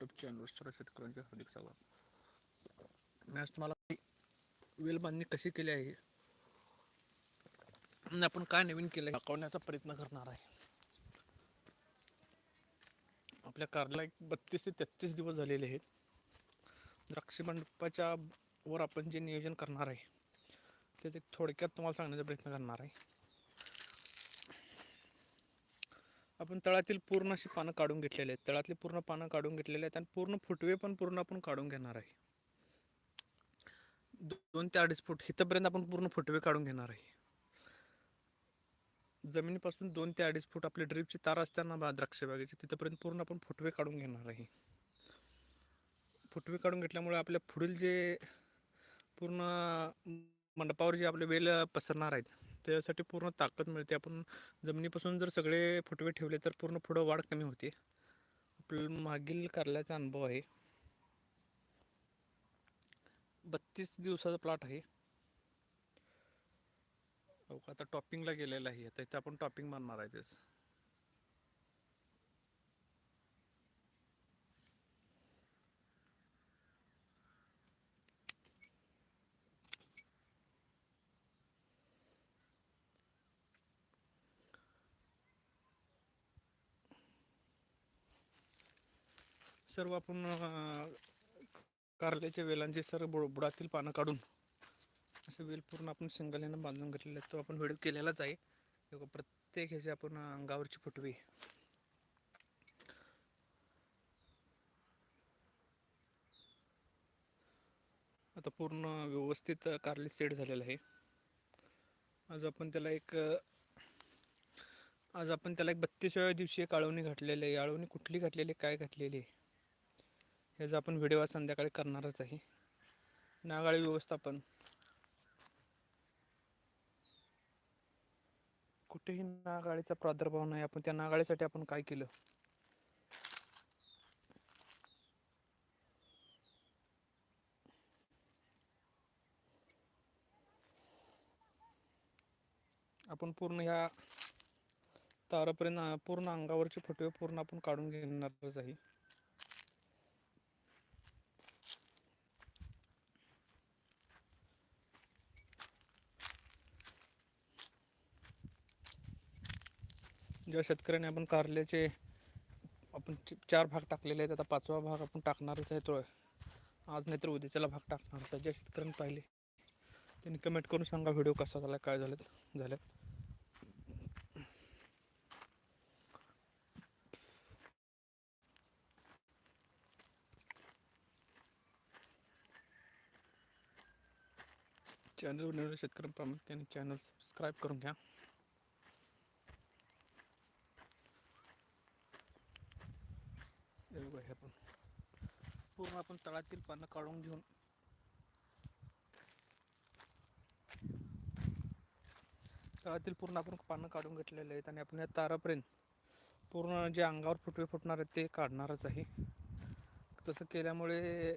YouTube चॅनलवर सर्व शेतकऱ्यांचे हार्दिक स्वागत. मी आज तुम्हाला वेल बांधणी कशी केली आहे? आणि आपण काय नवीन केलं दाखवण्याचा प्रयत्न करणार आहे. आपल्या कारला एक बत्तीस ते तेहतीस दिवस झालेले आहेत. द्राक्ष मंडपाच्या वर आपण जे नियोजन करणार आहे त्याचे थोडक्यात तुम्हाला सांगण्याचा प्रयत्न करणार आहे. आपण तळातील पूर्ण अशी पानं काढून घेतलेले आहेत. तळातली पूर्ण पानं काढून घेतलेले आहेत आणि पूर्ण फुटवे पण पूर्ण आपण काढून घेणार आहे. दोन ते अडीच फूट इथंपर्यंत आपण पूर्ण फुटवे काढून घेणार आहे. जमिनीपासून दोन ते अडीच फूट आपली ड्रीपची तार असताना बा द्राक्ष बागेची तिथंपर्यंत पूर्ण आपण फुटवे काढून घेणार आहे. फुटवे काढून घेतल्यामुळे आपल्या पुढील जे पूर्ण मंडपावर जे आपले वेल पसरणार आहेत त्यासाठी पूर्ण ताकद मिळते. आपण जमिनीपासून जर सगळे फुटवे ठेवले तर पूर्ण पुढं वाढ कमी होते. आपलं मागील कारल्याचा अनुभव आहे. बत्तीस दिवसाचा प्लॉट आहे. का, आता टॉपिंगला गेलेला आहे. आता इथं आपण टॉपिंग मारणार आहे. तेच सर्व आपण कारल्याच्या वेलांचे सर्व बुड बुडातील पानं काढून असे वेल पूर्ण आपण सिंगल बांधून घेतलेले आहेत. तो आपण व्हिडिओ केलेलाच आहे. हे प्रत्येक ह्याचे आपण अंगावरची फुटवी. आता पूर्ण व्यवस्थित कारली सेट झालेलं आहे. आज आपण त्याला एक आज आपण त्याला एक बत्तीसाव्या दिवशी एक आळवणी घातलेली आहे. आळवणी कुठली घातलेली आहे, काय घातलेली आहे? ह्याचा आपण व्हिडिओ आज संध्याकाळी करणारच आहे. नागाळी व्यवस्थापन. कुठेही नागाळीचा प्रादुर्भाव नाही. आपण त्या नागाळीसाठी आपण काय केलं? आपण पूर्ण ह्या तारापर्यंत पूर्ण अंगावरचे फोटो पूर्ण आपण काढून घेणारच आहे. ज्या शेतकऱ्याने आपण कारल्याचे आपण च- चार भाग टाकलेले आहेत. आता पाचवा भाग आपण टाकणारच आहे तो. आज नाहीतर उद्याच्याला भाग टाकणार. तर ज्या शेतकऱ्यांनी पाहिले त्यांनी कमेंट करून सांगा व्हिडिओ कसा झाला काय झालं झालं चॅनल निवडले शेतकऱ्यांना प्रामुख्याने चॅनल सबस्क्राईब करून घ्या. पूर्ण आपण तळातील पानं काढून घेऊन. तळातील पूर्ण आपण पानं काढून घेतलेले आहेत आणि आपण या तारापर्यंत पूर्ण जे अंगावर फुटवे फुटणार आहेत ते काढणारच आहे. तसं केल्यामुळे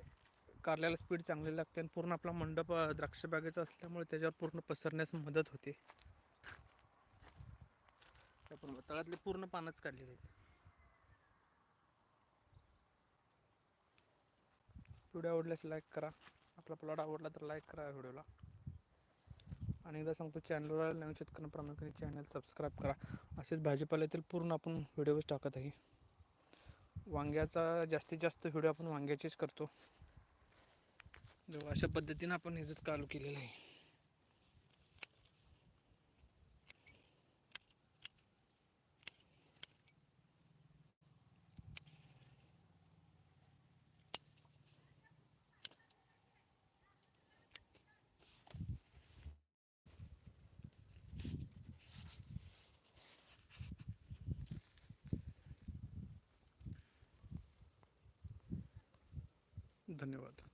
कारल्याला स्पीड चांगली लागते आणि पूर्ण आपला मंडप द्राक्ष बागेचा असल्यामुळे त्याच्यावर पूर्ण पसरण्यास मदत होते. आपण तळातले पूर्ण पानच काढलेले आहेत. व्हिडिओ आवडल्यास लाईक करा. आपला प्लॉट आवडला तर लाईक करा व्हिडिओला. आणि एकदा सांगतो चॅनलवर नवीन शेतकऱ्यांना प्रामुख्याने चॅनल सबस्क्राईब करा. असेच भाजीपाल्यातील पूर्ण आपण व्हिडिओज टाकत आहे. वांग्याचा जास्तीत जास्त व्हिडिओ आपण वांग्याचेच करतो. अशा पद्धतीनं आपण ह्याच चालू केलेलं आहे. धन्यवाद.